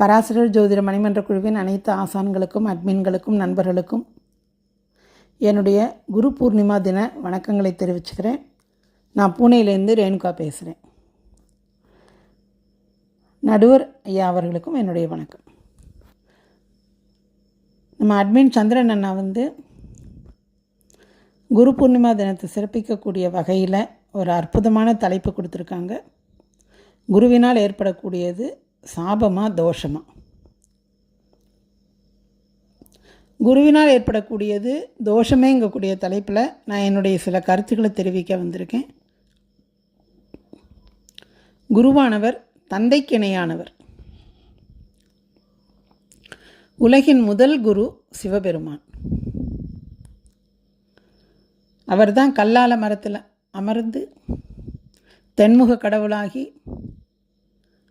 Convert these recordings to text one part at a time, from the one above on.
பராசரர் ஜோதிட மணிமன்ற குழுவின் அனைத்து ஆசான்களுக்கும் அட்மின்களுக்கும் நண்பர்களுக்கும் என்னுடைய குரு பூர்ணிமா தின வணக்கங்களை தெரிவிச்சுக்கிறேன். நான் பூனேலேருந்து ரேணுகா பேசுகிறேன் நடுவர் ஐயா அவர்களுக்கும் என்னுடைய வணக்கம். நம்ம அட்மின் சந்திரன் அண்ணா வந்து குரு பூர்ணிமா தினத்தை சிறப்பிக்கக்கூடிய வகையில் ஒரு அற்புதமான தலைப்பு கொடுத்துருக்காங்க. குருவினால் ஏற்படக்கூடியது சாபமா தோஷமா? குருவினால் ஏற்படக்கூடியது தோஷமேங்கக்கூடிய தலைப்பில் நான் என்னுடைய சில கருத்துக்களை தெரிவிக்க வந்திருக்கேன். குருவானவர் தந்தைக்கிணையானவர். உலகின் முதல் குரு சிவபெருமான். அவர்தான் கல்லால மரத்தில் அமர்ந்து தென்முக கடவுளாகி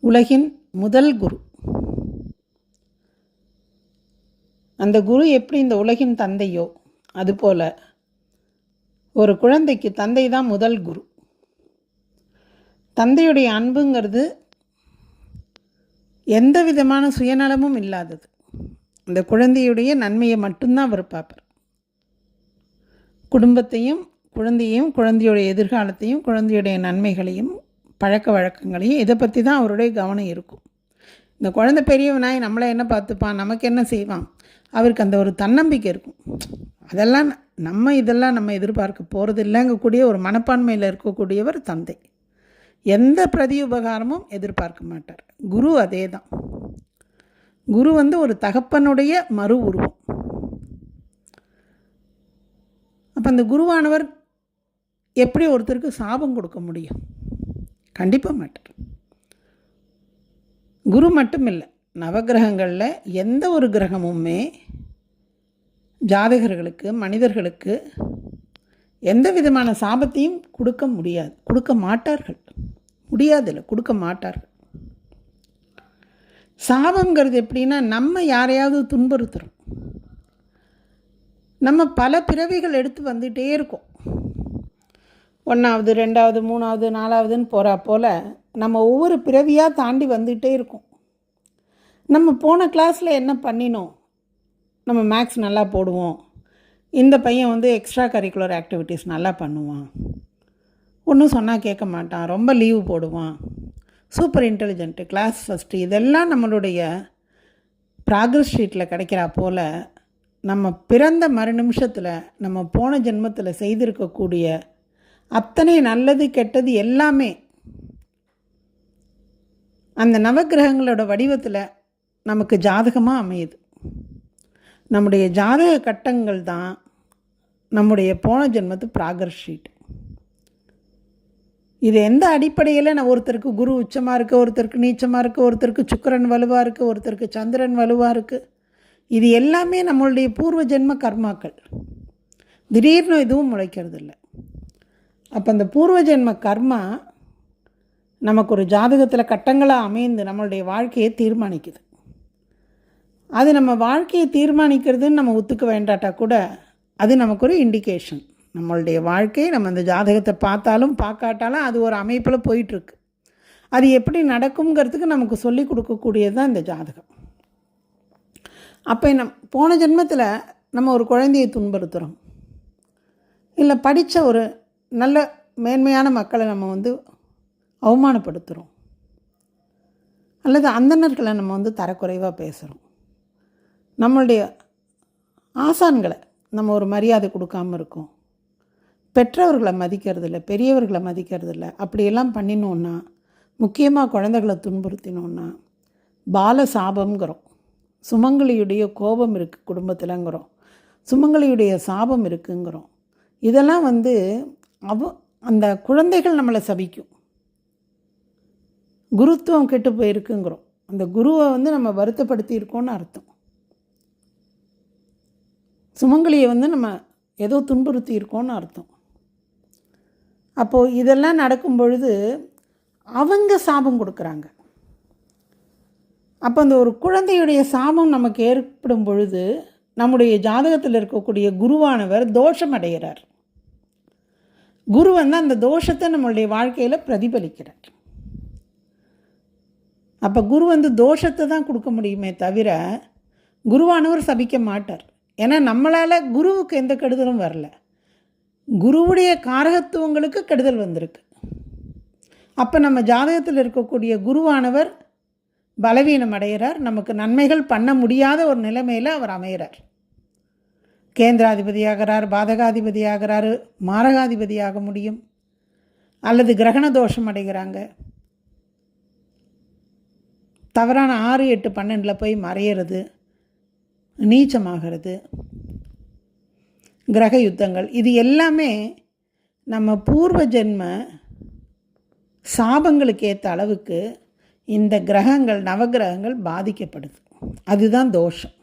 உலகின் முதல் குரு. அந்த குரு எப்படி இந்த உலகின் தந்தையோ அதுபோல் ஒரு குழந்தைக்கு தந்தை தான் முதல் குரு. தந்தையுடைய அன்புங்கிறது எந்த விதமான சுயநலமும் இல்லாதது. அந்த குழந்தையுடைய நன்மையை மட்டும்தான் அவர் பார்ப்பார். குடும்பத்தையும் குழந்தையும் குழந்தையுடைய எதிர்காலத்தையும் குழந்தையுடைய நன்மைகளையும் பழக்க வழக்கங்களையும் இதை பற்றி தான் அவருடைய கவனம் இருக்கும். இந்த குழந்தை பெரியவனாய் நம்மளை என்ன பார்த்துப்பான்? நமக்கு என்ன செய்வான்? அவருக்கு அந்த ஒரு தன்னம்பிக்கை இருக்கும். அதெல்லாம் நம்ம இதெல்லாம் நம்ம எதிர்பார்க்க போகிறது இல்லைங்கக்கூடிய ஒரு மனப்பான்மையில் இருக்கக்கூடியவர் தந்தை. எந்த பிரதி உபகாரமும் எதிர்பார்க்க மாட்டார். குரு அதே தான் குரு வந்து ஒரு தகப்பனுடைய மறு உருவம். அப்போ அந்த குருவானவர் எப்படி ஒருத்தருக்கு சாபம் கொடுக்க முடியும்? கண்டிப்பாக மாட்டார். குரு மட்டும் இல்லை நவகிரகங்களில் எந்த ஒரு கிரகமுமே ஜாதகர்களுக்கு மனிதர்களுக்கு எந்த விதமான சாபத்தையும் கொடுக்க முடியாது. கொடுக்க மாட்டார்கள். முடியாதில்ல கொடுக்க மாட்டார்கள். சாபங்கிறது எப்படின்னா நம்ம யாரையாவது துன்புறுத்துறோம். நம்ம பல பிறவிகள் எடுத்து வந்துகிட்டே இருக்கோம். ஒன்றாவது ரெண்டாவது மூணாவது நாலாவதுன்னு போகிறா போல் நம்ம ஒவ்வொரு பிறவியாக தாண்டி வந்துகிட்டே இருக்கோம். நம்ம போன கிளாஸில் என்ன பண்ணினோம்? நம்ம மேக்ஸ் நல்லா போடுவோம். இந்த பையன் வந்து எக்ஸ்ட்ரா கரிக்குலர் ஆக்டிவிட்டீஸ் நல்லா பண்ணுவான். ஒன்றும் சொன்னால் கேட்க மாட்டான். ரொம்ப லீவு போடுவான். சூப்பர் இன்டெலிஜென்ட்டு கிளாஸ் ஃபஸ்ட்டு இதெல்லாம் நம்மளுடைய ப்ராக்ரஸ் ஷீட்டில் கிடைக்கிறா போல் நம்ம பிறந்த மறு நிமிஷத்தில் நம்ம போன ஜென்மத்தில் செய்திருக்கக்கூடிய அத்தனை நல்லது கெட்டது எல்லாமே அந்த நவகிரகங்களோட வடிவத்தில் நமக்கு ஜாதகமாக அமையுது. நம்முடைய ஜாதக கட்டங்கள் தான் நம்முடைய போன ஜென்மத்து ப்ராகர் ஷீட் இது எந்த அடிப்படையில் நான் ஒருத்தருக்கு குரு உச்சமாக இருக்குது ஒருத்தருக்கு நீச்சமாக இருக்குது ஒருத்தருக்கு சுக்கரன் வலுவாக இருக்குது ஒருத்தருக்கு சந்திரன் வலுவாக இருக்குது இது எல்லாமே நம்மளுடைய பூர்வ ஜென்ம கர்மாக்கள். திடீர்னு எதுவும் முளைக்கிறது இல்லை அப்போ அந்த பூர்வ ஜென்ம கர்மா நமக்கு ஒரு ஜாதகத்தில் கட்டங்களாக அமைந்து நம்மளுடைய வாழ்க்கையை தீர்மானிக்குது. அது நம்ம வாழ்க்கையை தீர்மானிக்கிறதுன்னு நம்ம ஒத்துக்க வேண்டாட்டா கூட அது நமக்கு ஒரு இண்டிகேஷன் நம்மளுடைய வாழ்க்கை நம்ம அந்த ஜாதகத்தை பார்த்தாலும் பார்க்காட்டாலும் அது ஒரு அமைப்பில் போயிட்டுருக்கு அது எப்படி நடக்குங்கிறதுக்கு நமக்கு சொல்லி கொடுக்கக்கூடியது தான் இந்த ஜாதகம். அப்போ நம் போன ஜென்மத்தில் நம்ம ஒரு குழந்தையை துன்புறுத்துகிறோம் இல்லை படித்த ஒரு நல்ல மேன்மையான மக்களை நம்ம வந்து அவமானப்படுத்துகிறோம் அல்லது அந்தணர்களை நம்ம வந்து தரக்குறைவாக பேசுகிறோம் நம்மளுடைய ஆசான்களை நம்ம ஒரு மரியாதை கொடுக்காம இருக்கோம். பெற்றவர்களை மதிக்கிறதில்ல பெரியவர்களை மதிக்கிறதில்ல. அப்படியெல்லாம் பண்ணினோன்னா முக்கியமாக குழந்தைகளை துன்புறுத்தினோன்னா பால சாபம்ங்கிறோம். சுமங்கலியுடைய கோபம் இருக்குது குடும்பத்தில்ங்கிறோம். சுமங்கலியுடைய சாபம் இருக்குங்கிறோம். இதெல்லாம் வந்து அவ அந்த குழந்தைகள் நம்மளை சபிக்கும். குருத்துவம் கெட்டு போயிருக்குங்கிறோம். அந்த குருவை வந்து நம்ம வருத்தப்படுத்தியிருக்கோன்னு அர்த்தம். சுமங்கலியை வந்து நம்ம ஏதோ துன்புறுத்தி இருக்கோன்னு அர்த்தம். அப்போது இதெல்லாம் நடக்கும் பொழுது அவங்க சாபம் கொடுக்குறாங்க. அப்போ அந்த ஒரு குழந்தையுடைய சாபம் நமக்கு ஏற்படும் பொழுது நம்முடைய ஜாதகத்தில் இருக்கக்கூடிய குருவானவர் தோஷம் அடைகிறார். குரு வந்து அந்த தோஷத்தை நம்மளுடைய வாழ்க்கையில் பிரதிபலிக்கிறார். அப்போ குரு வந்து தோஷத்தை தான் கொடுக்க முடியுமே தவிர குருவானவர் சபிக்க மாட்டார். ஏன்னா நம்மளால் குருவுக்கு எந்த கெடுதலும் வரல. குருவுடைய காரகத்துவங்களுக்கு கெடுதல் வந்திருக்கு. அப்போ நம்ம ஜாதகத்தில் இருக்கக்கூடிய குருவானவர் பலவீனம் அடைகிறார். நமக்கு நன்மைகள் பண்ண முடியாத ஒரு நிலைமையில் அவர் அமைகிறார். கேந்திராதிபதியாகிறார் பாதகாதிபதியாகிறாரு மாரகாதிபதியாக முடியும். அல்லது கிரகண தோஷம் அடைகிறாங்க. தவறான ஆறு எட்டு பன்னெண்டில் போய் மறையிறது நீச்சமாகிறது கிரக யுத்தங்கள் இது எல்லாமே நம்ம பூர்வ ஜென்ம சாபங்களுக்கு ஏற்ற அளவுக்கு இந்த கிரகங்கள் நவகிரகங்கள் பாதிக்கப்படுது. அதுதான் தோஷம்.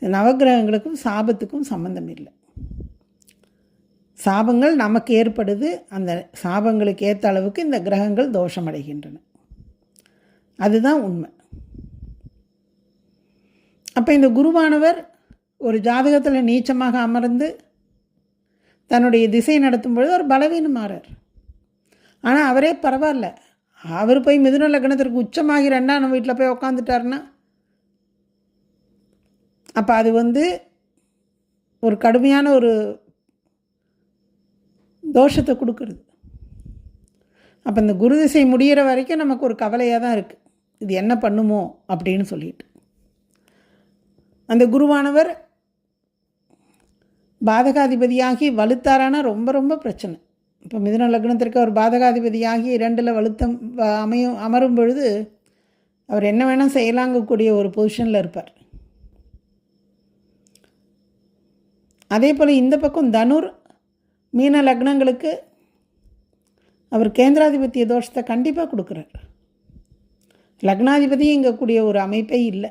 நவகிரகங்களுக்கும் சாபத்துக்கும் சம்மந்தம் இல்லை. சாபங்கள் நமக்கு ஏற்படுது அந்த சாபங்களுக்கு ஏற்ற அளவுக்கு இந்த கிரகங்கள் தோஷமடைகின்றன. அதுதான் உண்மை. அப்போ இந்த குருவானவர் ஒரு ஜாதகத்தில் நீச்சமாக அமர்ந்து தன்னுடைய திசை நடத்தும் பொழுது அவர் பலவீனமாறார். ஆனால் அவரே பரவாயில்ல. அவர் போய் மிதுன லக்னத்திற்கு உச்சமாகி ரெண்டாம் வீட்டில் போய் உக்காந்துட்டார்னா அப்போ அது வந்து ஒரு கடுமையான ஒரு தோஷத்தை கொடுக்குறது. அப்போ இந்த குரு திசை முடிகிற வரைக்கும் நமக்கு ஒரு கவலையாக தான் இருக்குது இது என்ன பண்ணுமோ அப்படின்னு சொல்லிட்டு. அந்த குருவானவர் பாதகாதிபதியாகி வலுத்தாரானா ரொம்ப ரொம்ப பிரச்சனை. இப்போ மிதுன லக்னத்திற்கு அவர் பாதகாதிபதியாகி இரண்டில் வலுத்தம் அமையும் அமரும் பொழுது அவர் என்ன வேணால் செய்யலாங்கக்கூடிய ஒரு பொசிஷனில் இருப்பார். அதே போல் இந்த பக்கம் தனுர் மீன லக்னங்களுக்கு அவர் கேந்திராதிபத்திய தோஷத்தை கண்டிப்பாக கொடுக்குறார். லக்னாதிபதி இங்கக்கூடிய ஒரு அமைப்பே இல்லை.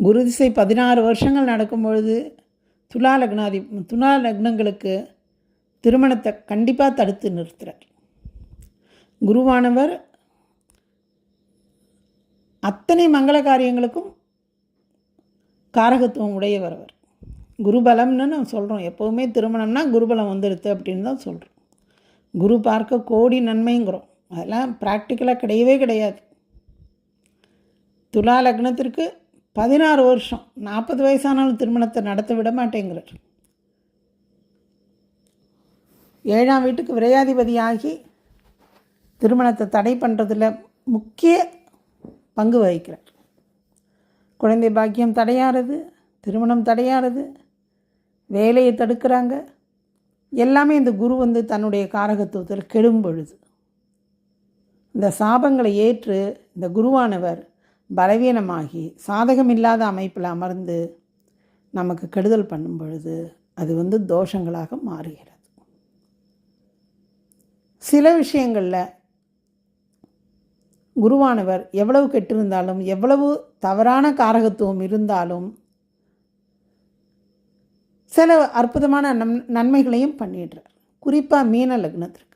குரு திசை பதினாறு வருஷங்கள் நடக்கும் பொழுது துலா லக்னாதி துலா லக்னங்களுக்கு திருமணத்தை கண்டிப்பாக தடுத்து நிறுத்துறார். குருவானவர் அத்தனை மங்கள காரியங்களுக்கும் காரகத்துவம் உடையவர் அவர். குருபலம்னு நான் சொல்கிறோம் எப்போவுமே திருமணம்னா குருபலம் வந்துடுது அப்படின்னு தான் சொல்கிறோம் குரு பார்க்க கோடி நன்மைங்கிறோம். அதெல்லாம் ப்ராக்டிக்கலாக கிடையவே கிடையாது. துலா லக்னத்திற்கு பதினாறு வருஷம் நாற்பது வயசானாலும் திருமணத்தை நடத்த விட மாட்டேங்கிறார். ஏழாம் வீட்டுக்கு விரையாதிபதியாகி திருமணத்தை தடை பண்ணுறதில் முக்கிய பங்கு வகிக்கிறார். குழந்தை பாக்கியம் தடையாறது திருமணம் தடையாறது வேலையை தடுக்கிறாங்க. எல்லாமே இந்த குரு வந்து தன்னுடைய காரகத்துவத்தில் கெடும் பொழுது. இந்த சாபங்களை ஏற்று இந்த குருவானவர் பலவீனமாகி சாதகமில்லாத அமைப்பில் அமர்ந்து நமக்கு கெடுதல் பண்ணும் பொழுது அது வந்து தோஷங்களாக மாறுகிறது. சில விஷயங்களில் குருவானவர் எவ்வளவு கெட்டிருந்தாலும் எவ்வளவு தவறான காரகத்துவம் இருந்தாலும் சில அற்புதமான நன் நன்மைகளையும் பண்ணிடுறார். குறிப்பாக மீன லக்னத்திற்கு.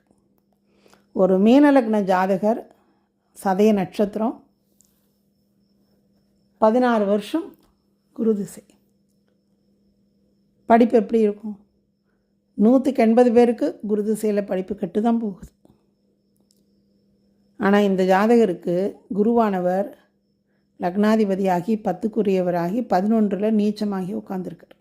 ஒரு மீனலக்ன ஜாதகர் சதய நட்சத்திரம் பதினாறு வருஷம் குரு திசை படிப்பு எப்படி இருக்கும்? நூற்றுக்கு எண்பது பேருக்கு குரு திசையில் படிப்பு கெட்டு தான் போகுது. ஆனால் இந்த ஜாதகருக்கு குருவானவர் லக்னாதிபதியாகி பத்துக்குரியவராகி பதினொன்றில் நீச்சமாகி உட்காந்துருக்கார்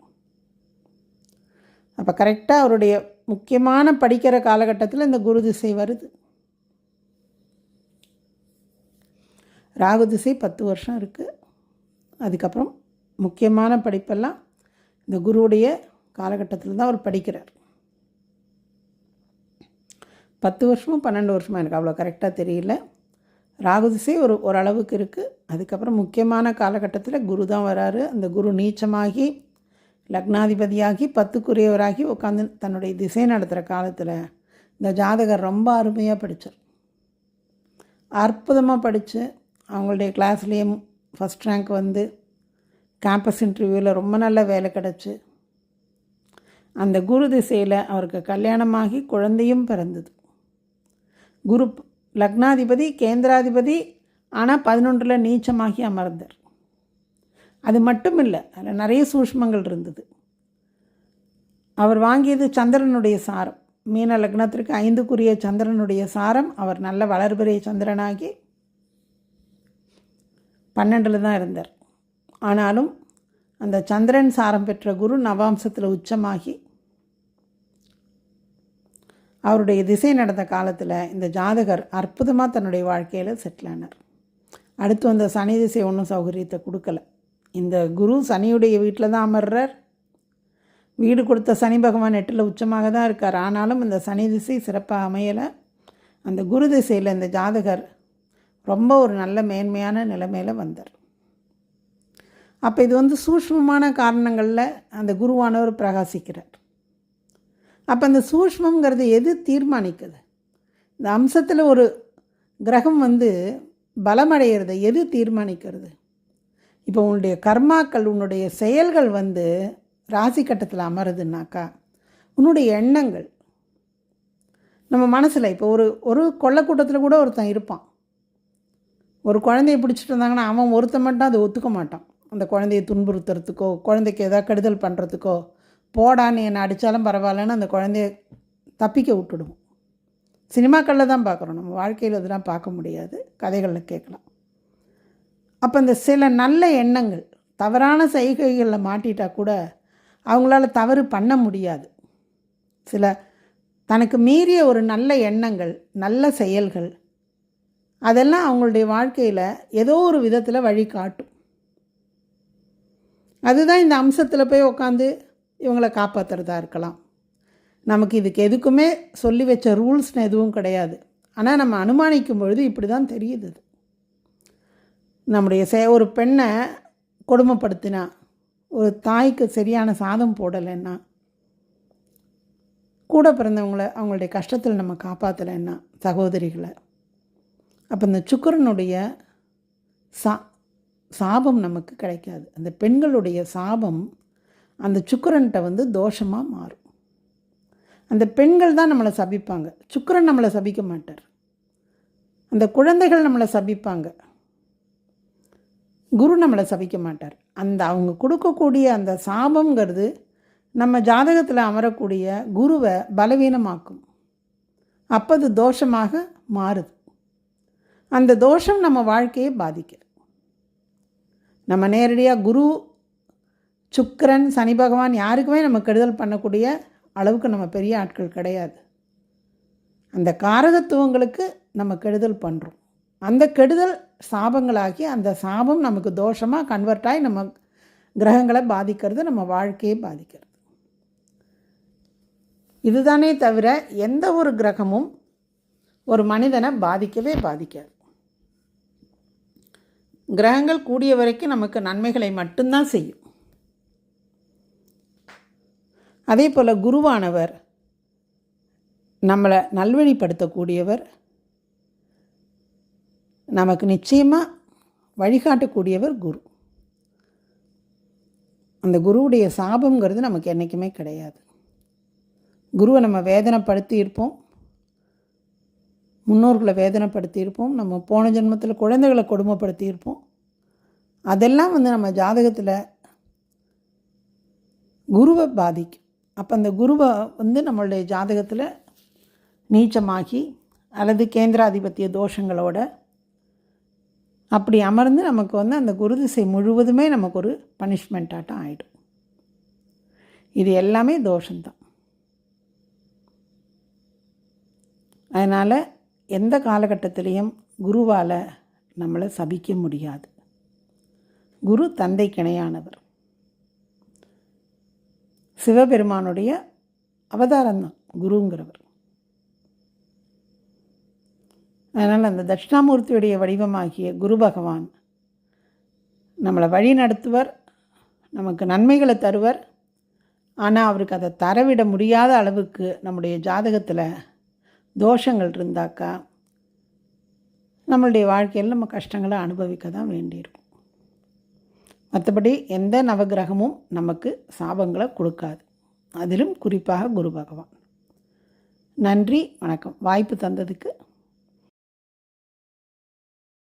அப்போ கரெக்டாக அவருடைய முக்கியமான படிக்கிற காலகட்டத்தில் இந்த குரு திசை வருது. ராகு திசை பத்து வருஷம் இருக்குது அதுக்கப்புறம் முக்கியமான படிப்பெல்லாம் இந்த குருவுடைய காலகட்டத்தில் தான் அவர் படிக்கிறார். பத்து வருஷமும் பன்னெண்டு வருஷமாக எனக்கு அவ்வளோ கரெக்டாக தெரியல. ராகு திசை ஒரு ஓரளவுக்கு இருக்குது அதுக்கப்புறம் முக்கியமான காலகட்டத்தில் குரு தான் வராரு. அந்த குரு நீச்சமாகி லக்னாதிபதியாகி பத்துக்குரியவராகி உட்காந்து தன்னுடைய திசை நடத்துகிற காலத்தில் இந்த ஜாதகர் ரொம்ப அருமையாக படித்தார் அற்புதமாக படித்து அவங்களுடைய கிளாஸ்லேயும் ஃபஸ்ட் ரேங்க் வந்து கேம்பஸ் இன்டர்வியூவில் ரொம்ப நல்ல வேலை கிடச்சி. அந்த குரு திசையில் அவருக்கு கல்யாணமாகி குழந்தையும் பிறந்தது. குரு லக்னாதிபதி கேந்திராதிபதி ஆனால் பதினொன்றில் நீச்சமாகி அமர்ந்தார். அது மட்டும் இல்லை அதில் நிறைய சூஷ்மங்கள் இருந்தது. அவர் வாங்கியது சந்திரனுடைய சாரம். மீன லக்னத்திற்கு ஐந்துக்குரிய சந்திரனுடைய சாரம். அவர் நல்ல வளர்பிறை சந்திரனாகி பன்னெண்டில் தான் இருந்தார். ஆனாலும் அந்த சந்திரன் சாரம் பெற்ற குரு நவாம்சத்தில் உச்சமாகி அவருடைய திசை நடந்த காலத்தில் இந்த ஜாதகர் அற்புதமாக தன்னுடைய வாழ்க்கையில் செட்டில் ஆனார். அடுத்து வந்த சனி திசை ஒன்றும் சௌகரியத்தை கொடுக்கல. இந்த குரு சனியுடைய வீட்டில் தான் அமர்றார். வீடு கொடுத்த சனி பகவான் எட்டில் உச்சமாக தான் இருக்கார். ஆனாலும் இந்த சனி திசை சிறப்பாக அமையலை. அந்த குரு திசையில் இந்த ஜாதகர் ரொம்ப ஒரு நல்ல மேன்மையான நிலைமையில் வந்தார். அப்போ இது வந்து சூஷ்மமான காரணங்களில் அந்த குருவானவர் பிரகாசிக்கிறார். அப்போ அந்த சூஷ்மங்கிறது எது தீர்மானிக்குது? இந்த அம்சத்தில் ஒரு கிரகம் வந்து பலமடைகிறத எது தீர்மானிக்கிறது? இப்போ உன்னுடைய கர்மாக்கள் உன்னுடைய செயல்கள் வந்து ராசி கட்டத்தில் அமருதுனாக்கா உன்னுடைய எண்ணங்கள் நம்ம மனசில் இப்போ ஒரு ஒரு கொள்ளக்கூட்டத்தில் கூட ஒருத்தன் இருப்பான். ஒரு குழந்தைய பிடிச்சிட்டு இருந்தாங்கன்னா அவன் ஒருத்தன் மட்டும் அதை ஒத்துக்க மாட்டான். அந்த குழந்தைய துன்புறுத்துறதுக்கோ குழந்தைக்கு எதாவது கெடுதல் பண்ணுறதுக்கோ போடான்னு என்னை அடித்தாலும் பரவாயில்லன்னு அந்த குழந்தைய தப்பிக்க விட்டுடுவோம். சினிமாக்களில் தான் பார்க்குறோம். நம்ம வாழ்க்கையில் இதெல்லாம் பார்க்க முடியாது. கதைகளில் கேட்கலாம். அப்போ இந்த சில நல்ல எண்ணங்கள் தவறான செய்கைகளில் மாட்டிட்டா கூட அவங்களால தவறு பண்ண முடியாது. சில தனக்கு மீறிய ஒரு நல்ல எண்ணங்கள் நல்ல செயல்கள் அதெல்லாம் அவங்களுடைய வாழ்க்கையில் ஏதோ ஒரு விதத்தில் வழி காட்டும் அதுதான் இந்த அம்சத்தில் போய் உட்காந்து இவங்களை காப்பாற்றுறதா இருக்கலாம். நமக்கு இதுக்கு எதுக்குமே சொல்லி வச்ச ரூல்ஸ்னு எதுவும் கிடையாது. ஆனால் நம்ம அனுமானிக்கும் பொழுது இப்படி தான் தெரியுது நம்முடைய செ ஒரு பெண்ணை கொடுமைப்படுத்தினா ஒரு தாய்க்கு சரியான சாதம் போடலைன்னா கூட பிறந்தவங்கள அவங்களுடைய கஷ்டத்தில் நம்ம காப்பாற்றலைன்னா சகோதரிகளை அப்போ இந்த சுக்கிரனுடைய சா சாபம் நமக்கு கிடைக்காது. அந்த பெண்களுடைய சாபம் அந்த சுக்கிரன்கிட்ட வந்து தோஷமாக மாறும். அந்த பெண்கள் தான் நம்மளை சபிப்பாங்க. சுக்கிரன் நம்மளை சபிக்க மாட்டார். அந்த குழந்தைகள் நம்மளை சபிப்பாங்க. குரு நம்மளை சபிக்க மாட்டார். அந்த அவங்க கொடுக்கக்கூடிய அந்த சாபங்கிறது நம்ம ஜாதகத்தில் அமரக்கூடிய குருவை பலவீனமாக்கும். அப்போ அது தோஷமாக மாறுது. அந்த தோஷம் நம்ம வாழ்க்கையை பாதிக்கிறது. நம்ம நேரடியாக குரு சுக்கரன் சனி பகவான் யாருக்குமே நம்ம கெடுதல் பண்ணக்கூடிய அளவுக்கு நம்ம பெரிய ஆட்கள் கிடையாது. அந்த காரகத்துவங்களுக்கு நம்ம கெடுதல் பண்ணுறோம் அந்த கெடுதல் சாபங்களாகி அந்த சாபம் நமக்கு தோஷமாக கன்வெர்ட் ஆகி நம்ம கிரகங்களை பாதிக்கிறது நம்ம வாழ்க்கையை பாதிக்கிறது. இதுதானே தவிர எந்த ஒரு கிரகமும் ஒரு மனிதனை பாதிக்கவே பாதிக்காது. கிரகங்கள் கூடிய வரைக்கும் நமக்கு நன்மைகளை மட்டும்தான் செய்யும். அதே போல் குருவானவர் நம்மளை நல்வழிப்படுத்தக்கூடியவர் நமக்கு நிச்சயமாக வழிகாட்டக்கூடியவர் குரு. அந்த குருவுடைய சாபங்கிறது நமக்கு என்றைக்குமே கிடையாது. குருவை நம்ம வேதனைப்படுத்தி இருப்போம். முன்னோர்களை வேதனைப்படுத்தியிருப்போம். நம்ம போன ஜென்மத்தில் குழந்தைகளை கொடுமைப்படுத்தியிருப்போம். அதெல்லாம் வந்து நம்ம ஜாதகத்தில் குருவை பாதிக்கும். அப்போ அந்த குருவை வந்து நம்மளுடைய ஜாதகத்தில் நீச்சமாகி அல்லது கேந்திராதிபத்திய தோஷங்களோட அப்படி அமர்ந்து நமக்கு வந்து அந்த குரு திசை முழுவதுமே நமக்கு ஒரு பனிஷ்மெண்ட்டாட்டம் ஆகிடும் இது எல்லாமே தோஷம்தான். அதனால் எந்த காலகட்டத்திலையும் குருவால் நம்மளை சபிக்க முடியாது. குரு தந்தை கிணையானவர் சிவபெருமானுடைய அவதாரம்தான் குருங்கிறவர். அதனால் அந்த தட்சிணாமூர்த்தியுடைய வடிவமாகிய குரு பகவான் நம்மளை வழி நடத்துவர் நமக்கு நன்மைகளை தருவர். ஆனால் அவருக்கு அதை தரவிட முடியாத அளவுக்கு நம்முடைய ஜாதகத்தில் தோஷங்கள் இருந்தாக்கா நம்மளுடைய வாழ்க்கையில் நம்ம கஷ்டங்களை அனுபவிக்க தான் வேண்டியிருக்கும். மற்றபடி எந்த நவகிரகமும் நமக்கு சாபங்களை கொடுக்காது. அதிலும் குறிப்பாக குரு பகவான். நன்றி வணக்கம். வாய்ப்பு தந்ததுக்கு